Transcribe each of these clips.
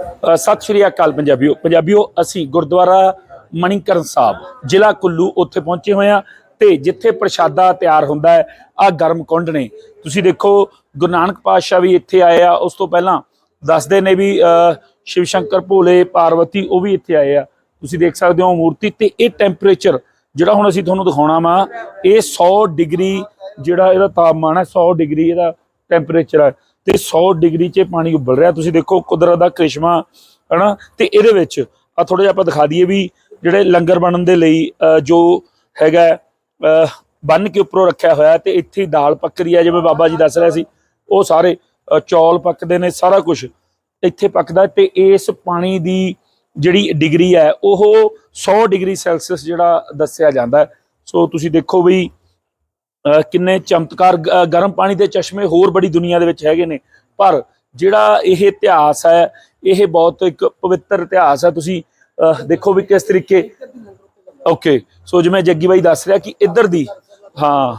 ਸਤਿ ਸ਼੍ਰੀ ਅਕਾਲ ਪੰਜਾਬੀਓ। ਪੰਜਾਬੀਓ, ਅਸੀਂ ਗੁਰਦੁਆਰਾ ਮਣੀਕਰਨ ਸਾਹਿਬ, ਜ਼ਿਲ੍ਹਾ ਕੁੱਲੂ ਉੱਥੇ ਪਹੁੰਚੇ ਹੋਏ ਆ ਤੇ ਜਿੱਥੇ ਪ੍ਰਸ਼ਾਦਾ ਤਿਆਰ ਹੁੰਦਾ ਹੈ ਆ ਗਰਮ ਕੁੰਡ ਨੇ। ਤੁਸੀਂ ਦੇਖੋ, ਗੁਰੂ ਨਾਨਕ ਪਾਤਸ਼ਾਹ ਵੀ ਇੱਥੇ ਆਏ ਆ, ਉਸ ਤੋਂ ਪਹਿਲਾਂ ਦੱਸਦੇ ਨੇ ਵੀ ਸ਼ਿਵ ਸ਼ੰਕਰ ਭੋਲੇ ਪਾਰਵਤੀ ਉਹ ਵੀ ਇੱਥੇ ਆਏ ਆ। ਤੁਸੀਂ ਦੇਖ ਸਕਦੇ ਹੋ ਮੂਰਤੀ ਤੇ ਇਹ ਟੈਂਪਰੇਚਰ ਜਿਹੜਾ ਹੁਣ ਅਸੀਂ ਤੁਹਾਨੂੰ ਦਿਖਾਉਣਾ ਵਾ, ਇਹ 100 ਡਿਗਰੀ ਜਿਹੜਾ ਇਹਦਾ ਤਾਪਮਾਨ ਹੈ 100 ਡਿਗਰੀ ਇਹਦਾ ਟੈਂਪਰੇਚਰ ਹੈ ਤੇ 100 ਡਿਗਰੀ 'ਚ ਇਹ ਪਾਣੀ ਉਬਲ ਰਿਹਾ। ਤੁਸੀਂ ਦੇਖੋ ਕੁਦਰਤ ਦਾ ਕ੍ਰਿਸ਼ਮਾ ਹਨਾ? ਤੇ ਇਹਦੇ ਵਿੱਚ ਆ ਥੋੜਾ ਜਿਹਾ ਆਪਾਂ ਦਿਖਾ ਦਈਏ ਵੀ ਜਿਹੜੇ ਲੰਗਰ ਬਣਨ ਦੇ ਲਈ ਜੋ ਹੈਗਾ ਅ, ਬੰਨ ਕੇ ਉੱਪਰੋਂ ਰੱਖਿਆ ਹੋਇਆ ਤੇ ਇੱਥੇ ਦਾਲ ਪੱਕ ਰਹੀ ਹੈ ਜਿਵੇਂ ਬਾਬਾ ਜੀ ਦੱਸ ਰਿਹਾ ਸੀ। ਉਹ ਸਾਰੇ ਚੌਲ ਪੱਕਦੇ ਨੇ ਸਾਰਾ ਕੁਝ ਇੱਥੇ ਪੱਕਦਾ ਤੇ ਇਸ ਪਾਣੀ ਦੀ ਜਿਹੜੀ ਡਿਗਰੀ ਹੈ ਉਹ 100 ਡਿਗਰੀ ਸੈਲਸੀਅਸ ਜਿਹੜਾ ਦੱਸਿਆ ਜਾਂਦਾ। ਸੋ ਤੁਸੀਂ ਦੇਖੋ ਵੀ ਕਿੰਨੇ ਚਮਤਕਾਰ ਗਰਮ ਪਾਣੀ ਦੇ ਚਸ਼ਮੇ ਹੋਰ ਬੜੀ ਦੁਨੀਆ ਦੇ ਵਿੱਚ ਹੈਗੇ ਨੇ। ਪਰ ਜਿਹੜਾ ਇਹ ਇਤਿਹਾਸ ਹੈ ਇਹ ਬਹੁਤ ਇੱਕ ਪਵਿੱਤਰ ਇਤਿਹਾਸ ਹੈ। ਤੁਸੀਂ ਦੇਖੋ ਵੀ ਕਿਸ ਤਰੀਕੇ। ਓਕੇ ਸੋ ਜਿਵੇਂ ਜੱਗੀ ਬਾਈ ਦੱਸ ਰਿਹਾ ਕਿ ਇੱਧਰ ਦੀ ਹਾਂ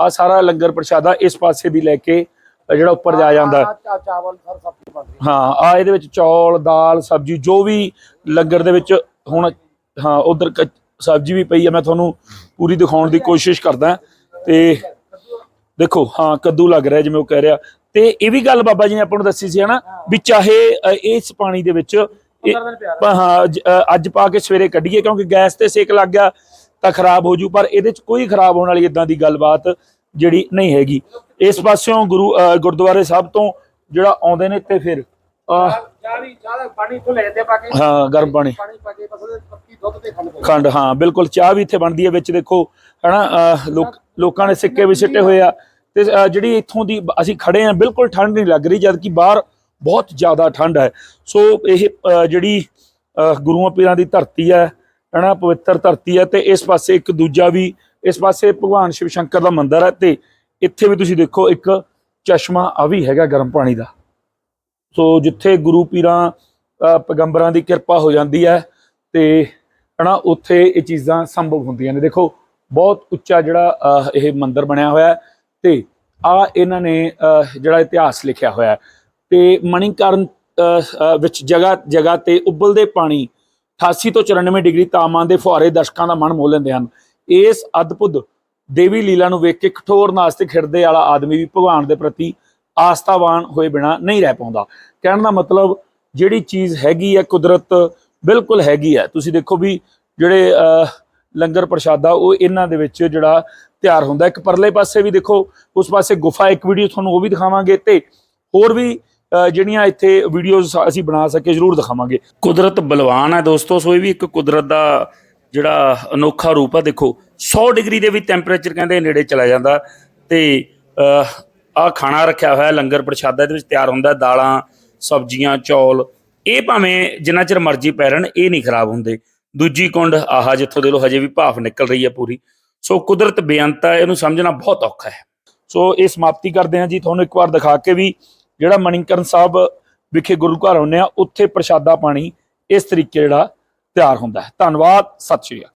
ਆ ਸਾਰਾ ਲੰਗਰ ਪ੍ਰਸ਼ਾਦਾ ਇਸ ਪਾਸੇ ਦੀ ਲੈ ਕੇ ਜਿਹੜਾ ਉੱਪਰ ਜਾ ਜਾਂਦਾ। ਹਾਂ ਆ ਇਹਦੇ ਵਿੱਚ ਚੌਲ ਦਾਲ ਸਬਜ਼ੀ ਜੋ ਵੀ ਲੰਗਰ ਦੇ ਵਿੱਚ ਹੁਣ ਹਾਂ ਉਧਰ ਸਬਜ਼ੀ ਵੀ ਪਈ ਹੈ ਮੈਂ ਤੁਹਾਨੂੰ ਪੂਰੀ ਦਿਖਾਉਣ ਦੀ ਕੋਸ਼ਿਸ਼ ਕਰਦਾ। ਤੇ ਦੇਖੋ ਹਾਂ ਕੱਦੂ ਲੱਗ ਰਿਹਾ ਜਿਵੇਂ ਉਹ ਕਹਿ ਰਿਹਾ। ਤੇ ਇਹ ਵੀ ਗੱਲ ਬਾਬਾ ਜੀ ਨੇ ਆਪਾਂ ਨੂੰ ਦੱਸੀ ਸੀ ਹਨਾ ਵੀ ਚਾਹੇ ਇਸ ਪਾਣੀ ਦੇ ਵਿੱਚ ਇਹ- 15 ਦਿਨ ਪਿਆ ਪ- ਹਾਂ ਅੱਜ ਪਾ ਕੇ ਸਵੇਰੇ ਕੱਢੀਏ ਕਿਉਂਕਿ ਗੈਸ ਤੇ ਸੇਕ ਲੱਗ ਗਿਆ ਤਾਂ ਖਰਾਬ ਹੋ ਜੂ ਪਰ ਇਹਦੇ ਚ ਕੋਈ ਖਰਾਬ ਹੋਣ ਵਾਲੀ ਇਦਾਂ ਦੀ ਗੱਲਬਾਤ ਜਿਹੜੀ ਨਹੀਂ ਹੈਗੀ। ਇਸ ਪਾਸਿਓਂ ਗੁਰੂ ਗੁਰਦੁਆਰੇ ਸਾਹਿਬ ਤੋਂ ਜਿਹੜਾ ਆਉਂਦੇ ਨੇ ਤੇ ਫਿਰ ਹਾਂ ਗਰਮ ਪਾਣੀ ਪਾਣੀ ਪਾ ਕੇ ਬਸ ਉਹਦੇ ਪੱਕੀ ਦੁੱਧ ਤੇ ਖੰਡ ਖੰਡ, ਹਾਂ, ਬਿਲਕੁਲ, ਚਾਹ ਵੀ ਇੱਥੇ ਬਣਦੀ ਹੈ, ਵਿੱਚ ਦੇਖੋ, ਹਨਾ, ਅਹ, ਲੋਕ ਲੋਕਾਂ ਨੇ ਸਿੱਕੇ ਵੀ ਸਿੱਟੇ ਹੋਏ ਆ। ਤੇ ਜਿਹੜੀ ਇੱਥੋਂ ਦੀ ਅਸੀਂ ਖੜੇ ਆ ਬਿਲਕੁਲ ਠੰਡ ਨਹੀਂ ਲੱਗ ਰਹੀ ਜਦ ਕਿ ਬਾਹਰ ਬਹੁਤ ਜ਼ਿਆਦਾ ਠੰਡ ਹੈ। ਸੋ, ਇਹ ਜਿਹੜੀ ਗੁਰੂਆਂ ਪੀਰਾਂ ਦੀ ਧਰਤੀ ਹੈ, ਹਨਾ, ਪਵਿੱਤਰ ਧਰਤੀ ਹੈ, ਤੇ ਇਸ ਪਾਸੇ ਇੱਕ ਦੂਜਾ ਵੀ, ਇਸ ਪਾਸੇ ਭਗਵਾਨ ਸ਼ਿਵ ਸ਼ੰਕਰ ਦਾ ਮੰਦਿਰ ਹੈ, ਤੇ ਇੱਥੇ ਵੀ ਤੁਸੀਂ ਦੇਖੋ, ਇੱਕ ਚਸ਼ਮਾ ਆ ਵੀ ਹੈਗਾ ਗਰਮ ਪਾਣੀ ਦਾ। ਸੋ, ਜਿੱਥੇ ਗੁਰੂ ਪੀਰਾਂ ਪੈਗੰਬਰਾਂ ਦੀ ਕਿਰਪਾ ਹੋ ਜਾਂਦੀ ਹੈ, ਤੇ ਹਨਾ, ਉੱਥੇ ਇਹ ਚੀਜ਼ਾਂ ਸੰਭਵ ਹੁੰਦੀਆਂ ਨੇ। ਦੇਖੋ, ਬਹੁਤ ਉੱਚਾ ਜਿਹੜਾ ਇਹ ਮੰਦਿਰ ਬਣਿਆ ਹੋਇਆ ਹੈ ਤੇ ਆ ਇਹਨਾਂ ਨੇ ਜਿਹੜਾ ਇਤਿਹਾਸ ਲਿਖਿਆ ਹੋਇਆ ਹੈ। ਤੇ ਮਣੀਕਰਨ ਵਿੱਚ ਜਗ੍ਹਾ ਜਗ੍ਹਾ ਤੇ ਉਬਲਦੇ ਪਾਣੀ 88 ਤੋਂ 94 ਡਿਗਰੀ ਤਾਪਮਾਨ ਦੇ ਫੁਹਾਰੇ ਦਰਸ਼ਕਾਂ ਦਾ ਮਨ ਮੋਹ ਲੈਂਦੇ ਹਨ। ਇਸ ਅਦਭੁਤ ਦੇਵੀ ਲੀਲਾ ਨੂੰ ਵੇਖ ਕੇ ਕਠੋਰ ਨਾਸਤਿਕ ਹਿਰਦੇ ਵਾਲਾ ਆਦਮੀ ਵੀ ਭਗਵਾਨ ਦੇ ਪ੍ਰਤੀ ਆਸਥਾਵਾਨ ਹੋਏ ਬਿਨਾ ਨਹੀਂ ਰਹਿ ਪਾਉਂਦਾ। ਕਹਿਣ ਦਾ ਮਤਲਬ, ਜਿਹੜੀ ਚੀਜ਼ ਹੈਗੀ ਹੈ ਕੁਦਰਤ ਬਿਲਕੁਲ ਹੈਗੀ ਹੈ ਤੁਸੀਂ ਦੇਖੋ ਵੀ ਜਿਹੜੇ ਲੰਗਰ ਪ੍ਰਸ਼ਾਦਾ, ਉਹ ਇਹਨਾਂ ਦੇ ਵਿੱਚ ਜਿਹੜਾ ਤਿਆਰ ਹੁੰਦਾ। ਇੱਕ ਪਰਲੇ ਪਾਸੇ ਵੀ ਦੇਖੋ, ਉਸ ਪਾਸੇ ਗੁਫਾ, ਇੱਕ ਵੀਡੀਓ ਤੁਹਾਨੂੰ ਉਹ ਵੀ ਦਿਖਾਵਾਂਗੇ ਤੇ ਹੋਰ ਵੀ ਜਿਹੜੀਆਂ ਇੱਥੇ ਵੀਡੀਓਜ਼ ਅਸੀਂ ਬਣਾ ਸਕੇ, ਜ਼ਰੂਰ ਦਿਖਾਵਾਂਗੇ। ਕੁਦਰਤ ਬਲਵਾਨ ਹੈ ਦੋਸਤੋ, ਸੋ ਇਹ ਵੀ ਇੱਕ ਕੁਦਰਤ ਦਾ ਜਿਹੜਾ ਅਨੋਖਾ ਰੂਪ ਆ। ਦੇਖੋ 100 ਡਿਗਰੀ ਦੇ ਵੀ ਟੈਂਪਰੇਚਰ ਕਹਿੰਦੇ ਨੇੜੇ ਚਲਾ ਜਾਂਦਾ ਤੇ ਆ ਖਾਣਾ ਰੱਖਿਆ ਹੋਇਆ ਲੰਗਰ ਪ੍ਰਸ਼ਾਦਾ ਇਹਦੇ ਵਿੱਚ ਤਿਆਰ ਹੁੰਦਾ। ਦਾਲਾਂ, ਸਬਜ਼ੀਆਂ, ਚੌਲ ਇਹ ਭਾਵੇਂ ਜਿੰਨਾ ਚਿਰ ਮਰਜ਼ੀ ਪੈ ਇਹ ਨਹੀਂ ਖਰਾਬ ਹੁੰਦੇ। ਦੂਜੀ ਕੁੰਡ, ਆਹਾ, ਜਿੱਥੋਂ ਦੇ ਲੋ ਹਜੇ ਵੀ ਭਾਫ ਨਿਕਲ ਰਹੀ ਹੈ ਪੂਰੀ। ਸੋ ਕੁਦਰਤ ਬੇਅੰਤ ਹੈ ਇਹਨੂੰ ਸਮਝਣਾ ਬਹੁਤ ਔਖਾ ਹੈ। ਸੋ ਇਹ ਸਮਾਪਤੀ ਕਰਦੇ ਹਾਂ ਜੀ। ਤੁਹਾਨੂੰ ਇੱਕ ਵਾਰ ਦਿਖਾ ਕੇ ਵੀ ਜਿਹੜਾ ਮਣੀਕਰਨ ਸਾਹਿਬ ਵਿਖੇ ਗੁਰੂ ਘਰ ਆਉਂਦੇ ਆ ਉੱਥੇ ਪ੍ਰਸ਼ਾਦਾ ਪਾਣੀ ਇਸ ਤਰੀਕੇ ਜਿਹੜਾ ਤਿਆਰ ਹੁੰਦਾ ਹੈ। ਧੰਨਵਾਦ, ਸਤਿ ਸ਼੍ਰੀ ਅਕਾਲ।